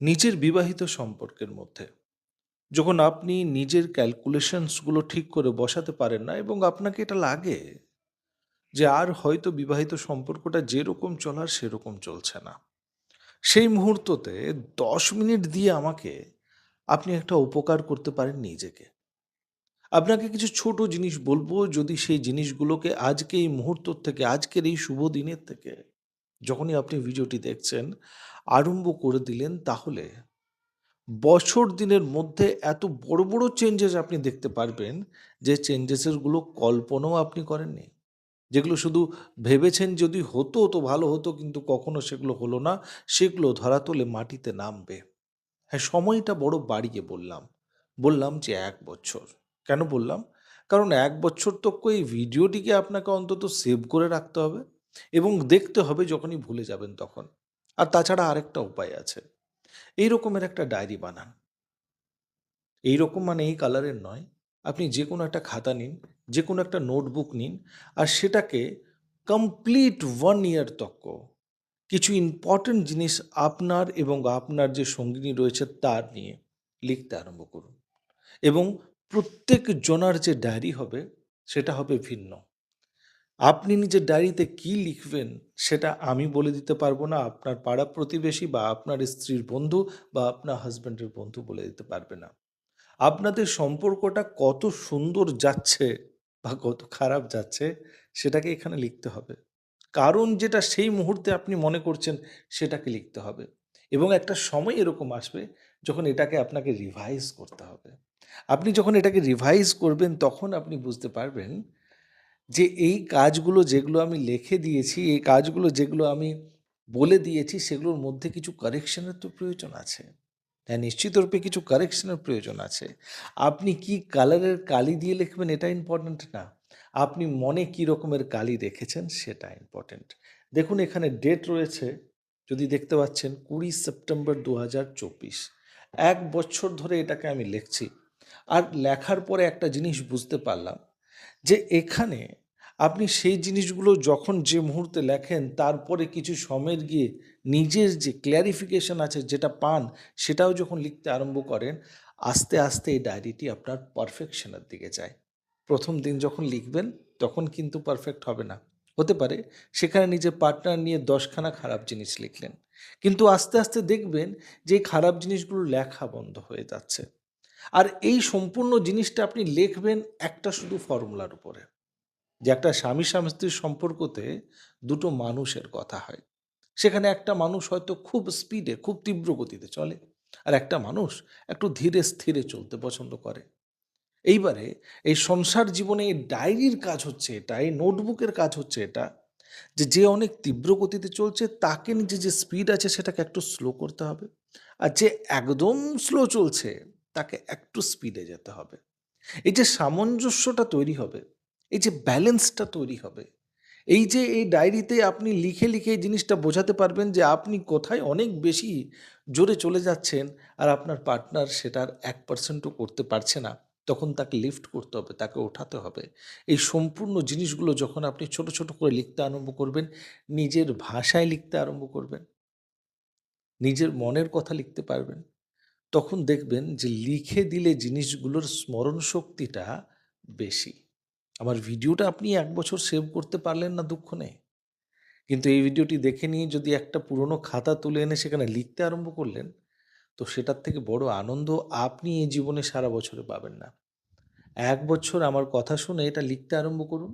নিজের বিবাহিত সম্পর্কের মধ্যে। যখন আপনি নিজের ক্যালকুলেশনসগুলো ঠিক করে বসাতে পারেন না এবং আপনাকে এটা লাগে যে আর হয়তো বিবাহিত সম্পর্কটা যেরকম চলার সেরকম চলছে না। সেই মুহূর্ততে দশ মিনিট দিয়ে আমাকে আপনি একটা উপকার করতে পারেন নিজেকে। আপনাকে কিছু ছোট জিনিস বলব যদি সেই জিনিসগুলোকে আজকে এই মুহূর্ত থেকে, আজকের এই শুভ দিনের থেকে যখনই আপনি ভিডিওটি দেখছেন, আরম্ভ করে দিলেন তাহলে বছর দিনের মধ্যে এত বড় বড় চেঞ্জেস আপনি দেখতে পারবেন যে চেঞ্জেসেরগুলো কল্পনাও আপনি করেননি। যেগুলো শুধু ভেবেছেন যদি হতো, তো ভালো হতো, কিন্তু কখনো সেগুলো হলো না। সেগুলো ধরাতলে মাটিতে নামবে। হ্যাঁ সময়টা বড় বাড়িয়ে বললাম। বললাম যে এক বছর। কেন বললাম? কারণ এক বছর তো এই ভিডিওটিকে আপনাকে অন্তত সেভ করে রাখতে হবে। এবং দেখতে হবে যখনই ভুলে যাবেন তখন। আর তাছাড়া আরেকটা উপায় আছে। এই রকমের একটা ডায়েরি বানান। এই রকম মানে এই কালারের নয়। আপনি যে কোনো একটা খাতা নিন যে কোনো একটা নোটবুক নিন, আর সেটাকে কমপ্লিট ওয়ান ইয়ার তক। কিছু ইম্পর্টেন্ট জিনিস আপনার এবং আপনার যে সঙ্গিনী রয়েছে তার নিয়ে লিখতে আরম্ভ করুন। এবং প্রত্যেক জনার যে ডায়েরি হবে, সেটা হবে ভিন্ন। আপনি নিজের ডায়েরিতে কি লিখবেন, সেটা আমি বলে দিতে পারব না। আপনার পাড়া প্রতিবেশী বা আপনার স্ত্রীর বন্ধু বা আপনার হাজব্যান্ডের বন্ধু বলে দিতে পারবে না। আপনাদের সম্পর্কটা কত সুন্দর যাচ্ছে বা কত খারাপ যাচ্ছে, সেটাকে এখানে লিখতে হবে। কারণ যেটা সেই মুহূর্তে আপনি মনে করছেন, সেটাকে লিখতে হবে। এবং একটা সময় এরকম আসবে যখন এটাকে আপনাকে রিভাইজ করতে হবে। আপনি যখন এটাকে রিভাইজ করবেন, তখন আপনি বুঝতে পারবেন যে এই কাজগুলো যেগুলো আমি লিখে দিয়েছি, এই কাজগুলো যেগুলো আমি বলে দিয়েছি, সেগুলোর মধ্যে কিছু কারেকশনের তো প্রয়োজন আছে। হ্যাঁ নিশ্চিত রূপে কিছু কারেকশনের প্রয়োজন আছে। আপনি কি কালারের কালি দিয়ে লিখবেন এটা ইম্পর্ট্যান্ট না? আপনি মনে কি রকমের কালি রেখেছেন সেটা ইম্পর্ট্যান্ট দেখুন, এখানে ডেট রয়েছে, যদি দেখতে পাচ্ছেন, কুড়ি সেপ্টেম্বর দু এক বছর ধরে এটাকে আমি লিখছি। আর লেখার পরে একটা জিনিস বুঝতে পারলাম যে এখানে আপনি সেই জিনিসগুলো যখন যে মুহূর্তে লেখেন, তারপরে কিছু সময়ের গিয়ে নিজের যে ক্ল্যারিফিকেশন আছে যেটা পান, সেটাও যখন লিখতে আরম্ভ করেন, আস্তে আস্তে এই ডায়েরিটি আপনার পারফেকশনের দিকে যায়। প্রথম দিন যখন লিখবেন, তখন কিন্তু পারফেক্ট হবে না। হতে পারে সেখানে নিজের পার্টনার নিয়ে দশখানা খারাপ জিনিস লিখলেন। কিন্তু আস্তে আস্তে দেখবেন যে খারাপ জিনিসগুলো লেখা বন্ধ হয়ে যাচ্ছে। আর এই সম্পূর্ণ জিনিসটা আপনি লিখবেন একটা শুধু ফর্মুলার উপরে, যে একটা স্বামী স্বামী স্ত্রীর সম্পর্কতে দুটো মানুষের কথা হয়। সেখানে একটা মানুষ হয়তো খুব স্পিডে খুব তীব্র গতিতে চলে আর একটা মানুষ একটু ধীরে স্থিরে চলতে পছন্দ করে। এইবারে এই সংসার জীবনে এই ডায়েরির কাজ হচ্ছে এটা, এই নোটবুকের কাজ হচ্ছে এটা, যে যে অনেক তীব্র গতিতে চলছে তাকে নিজে যে স্পিড আছে সেটাকে একটু স্লো করতে হবে। আর যে একদম স্লো চলছে তাকে একটু স্পিডে যেতে হবে। এই যে সামঞ্জস্যটা তৈরি হবে, এই যে ব্যালেন্সটা তৈরি হবে, এই যে এই ডায়েরিতে আপনি লিখে লিখে এই জিনিসটা বোঝাতে পারবেন যে আপনি কোথায় অনেক বেশি জোরে চলে যাচ্ছেন আর আপনার পার্টনার সেটার এক পার্সেন্টও করতে পারছে না। তখন তাকে লিফট করতে হবে, তাকে ওঠাতে হবে। এই সম্পূর্ণ জিনিসগুলো যখন আপনি ছোট ছোট করে লিখতে আরম্ভ করবেন, নিজের ভাষায় লিখতে আরম্ভ করবেন, নিজের মনের কথা লিখতে পারবেন তখন দেখবেন যে লিখে দিলে জিনিসগুলোর স্মরণ শক্তিটা বেশি। আমার ভিডিওটা আপনি এক বছর সেভ করতে পারলেন না দুঃখ নেই। কিন্তু এই ভিডিওটি দেখে নিয়ে যদি একটা পুরনো খাতা তুলে এনে সেখানে লিখতে আরম্ভ করলেন, তো সেটার থেকে বড় আনন্দ আপনি এই জীবনে সারা বছরে পাবেন না। এক বছর আমার কথা শুনে এটা লিখতে আরম্ভ করুন,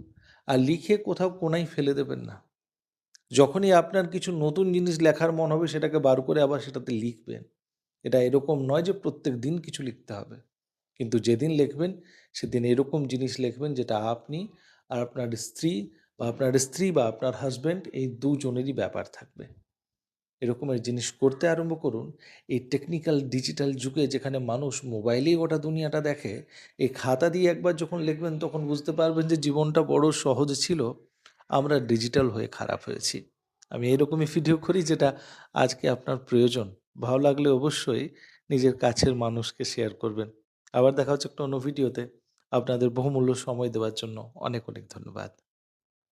আর লিখে কোথাও কোনায় ফেলে দেবেন না। যখনই আপনার কিছু নতুন জিনিস লেখার মন হবে সেটাকে বার করে আবার সেটাতে লিখবেন। এটা এরকম নয় যে প্রত্যেক দিন কিছু লিখতে হবে। কিন্তু যেদিন লিখবেন, সেদিন এরকম জিনিস লিখবেন যেটা আপনি আর আপনার স্ত্রী বা আপনার স্ত্রী বা আপনার হাজব্যান্ড এই দুজনেরই ব্যাপার থাকবে। এরকমের জিনিস করতে আরম্ভ করুন। এই টেকনিক্যাল ডিজিটাল যুগে যেখানে মানুষ মোবাইলেই গোটা দুনিয়াটা দেখে, এই খাতা দিয়ে একবার যখন লিখবেন তখন বুঝতে পারবেন যে জীবনটা বড় সহজ ছিল, আমরা ডিজিটাল হয়ে খারাপ হয়েছি। আমি এরকমই ভিডিও করি যেটা আজকে আপনার প্রয়োজন। ভালো লাগলে অবশ্যই নিজের কাছের মানুষকে শেয়ার করবেন। আবার দেখা হচ্ছে একটা অন্য ভিডিওতে আপনাদের বহুমূল্য সময় দেওয়ার জন্য অনেক অনেক ধন্যবাদ।